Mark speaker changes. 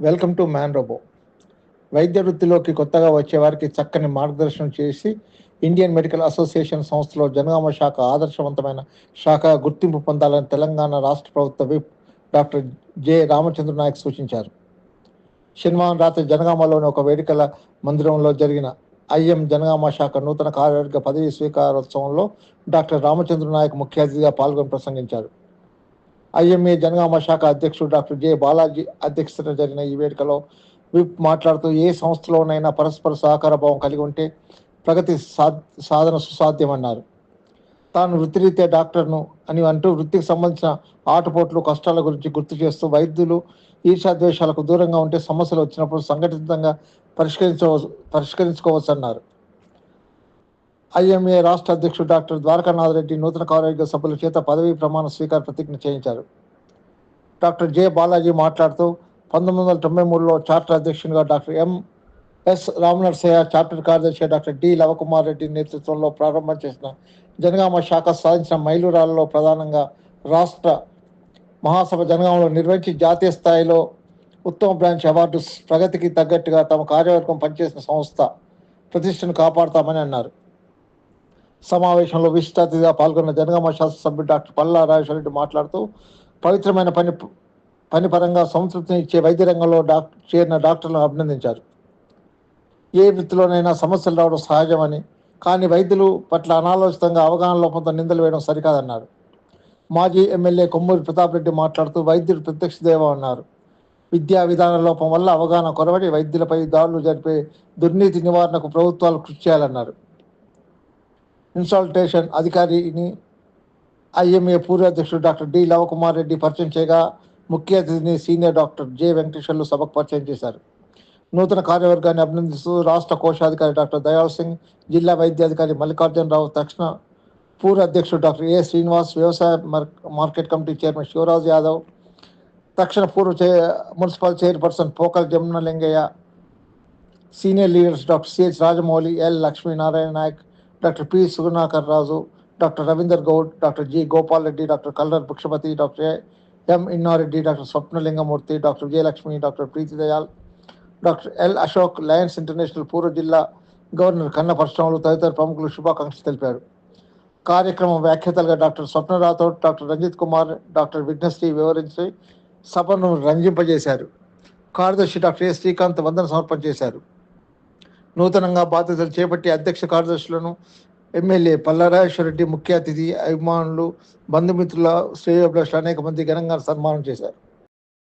Speaker 1: Welcome to man robo వైద్య వృత్తిలోకి కొత్తగా వచ్చే వారికి చక్కని మార్గదర్శనం చేసి ఇండియన్ మెడికల్ అసోసియేషన్ సంస్థలో జనగామ శాఖ ఆదర్శవంతమైన శాఖ గుర్తింపు పొందాలని తెలంగాణ రాష్ట్ర ప్రభుత్వ whip doctor J Ramachandra Nayak సూచించారు. శనివారం రాత్రి జనగామలోని ఒక వేడుకల మందిరంలో జరిగిన ఐఎం జనగామ శాఖ నూతన కార్యవర్గ పదవి స్వీకారోత్సవంలో డాక్టర్ రామచంద్ర నాయక్ ముఖ్య అతిథిగా పాల్గొని ప్రసంగించారు. ఐఎంఏ జనగామ శాఖ అధ్యక్షుడు డాక్టర్ జె బాలాజీ అధ్యక్షతన జరిగిన ఈ వేడుకలో విప్ మాట్లాడుతూ ఏ సంస్థలోనైనా పరస్పర సహకార భావం కలిగి ఉంటే ప్రగతి సాధన సుసాధ్యమన్నారు. తాను వృత్తిరీత్యా డాక్టర్ను అని అంటూ వృత్తికి సంబంధించిన ఆటపోట్లు కష్టాల గురించి గుర్తు చేస్తూ వైద్యులు ఈర్షాద్వేషాలకు దూరంగా ఉంటే సమస్యలు వచ్చినప్పుడు సంఘటితంగా పరిష్కరించవచ్చు పరిష్కరించుకోవచ్చు అన్నారు ఐఎంఏ రాష్ట్ర అధ్యక్షుడు డాక్టర్ ద్వారకానాథ్ రెడ్డి నూతన కార్యవర్గ సభ్యుల చేత పదవీ ప్రమాణ స్వీకార ప్రతిజ్ఞ చేయించారు. డాక్టర్ జె బాలాజీ మాట్లాడుతూ పంతొమ్మిది వందల తొంభై మూడులో చార్టర్ అధ్యక్షునిగా doctor M S Ramanarasaiah charter కార్యదర్శి డాక్టర్ డి లవకుమార్ రెడ్డి నేతృత్వంలో ప్రారంభం చేసిన జనగామ శాఖ సాధించిన మైలురాళ్ళలో ప్రధానంగా రాష్ట్ర మహాసభ జనగామలో నిర్వహించి జాతీయ స్థాయిలో ఉత్తమ బ్రాంచ్ అవార్డు ప్రగతికి తగ్గట్టుగా తమ కార్యవర్గం పనిచేసిన సంస్థ ప్రతిష్టను కాపాడతామని అన్నారు. సమావేశంలో విశిష్ట అతిథిగా పాల్గొన్న జనగామ శాసనసభ్యుడు డాక్టర్ పల్లా రాజేశ్వరరెడ్డి మాట్లాడుతూ పవిత్రమైన పని పని పరంగా సంతృప్తిని ఇచ్చే వైద్య రంగంలో డాక్టర్ చేరిన డాక్టర్లను అభినందించారు. ఏ వృత్తిలోనైనా సమస్యలు రావడం సహజమని కానీ వైద్యులు పట్ల అనాలోచితంగా అవగాహన లోపంతో నిందలు వేయడం సరికాదన్నారు. మాజీ ఎమ్మెల్యే కొమ్మూరి ప్రతాప్ రెడ్డి మాట్లాడుతూ వైద్యుడు ప్రత్యక్ష దేవ అన్నారు. విద్యా విధాన లోపం వల్ల అవగాహన కొరవడి వైద్యులపై దాడులు జరిపే దుర్నీతి నివారణకు ప్రభుత్వాలు కృషి చేయాలన్నారు. ఇన్సాల్టేషన్ అధికారిని ఐఎంఏ పూర్వ అధ్యక్షుడు డాక్టర్ డి లవకుమార్ రెడ్డి పరిచయం చేయగా ముఖ్య అతిథిని సీనియర్ డాక్టర్ జె వెంకటేశ్వర్లు సభకు పరిచయం చేశారు. నూతన కార్యవర్గాన్ని అభినందిస్తూ రాష్ట్ర కోశాధికారి డాక్టర్ దయాల్ సింగ్ జిల్లా వైద్యాధికారి మల్లికార్జునరావు తక్షణ పూర్వ అధ్యక్షుడు డాక్టర్ ఏ శ్రీనివాస్ వ్యవసాయ market committee chairman Sivaraj Yadav తక్షణ పూర్వ చే municipal chairperson Pokal Jamuna Lingaiah senior leaders doctor C H Rajamouli L Lakshminarayana Nayak doctor P Sugunakar Raju doctor Ravinder Goud doctor G Gopal Reddy doctor Kallar పుక్షపతి doctor M Innareddy doctor Swapnalingamurthy doctor Vijayalakshmi doctor Preethi Dayal doctor L Ashok lions international పూర్వ జిల్లా governor కన్న పరశురాములు తదితర ప్రముఖులు శుభాకాంక్షలు తెలిపారు. కార్యక్రమం వ్యాఖ్యాతలుగా doctor Swapna Rathod doctor Ranjit Kumar doctor Vighnashri వివరించి సభను రంజింపజేశారు. కార్యదర్శి డాక్టర్ ఏ శ్రీకాంత్ వందన సమర్పణ చేశారు. నూతనంగా బాధ్యతలు చేపట్టి అధ్యక్ష కార్యదర్శులను ఎమ్మెల్యే పల్లరాజేశ్వరరెడ్డి ముఖ్య అతిథి అభిమానులు బంధుమిత్రుల శ్రేయోభిలాషులు అనేక మంది ఘనంగా సన్మానం చేశారు.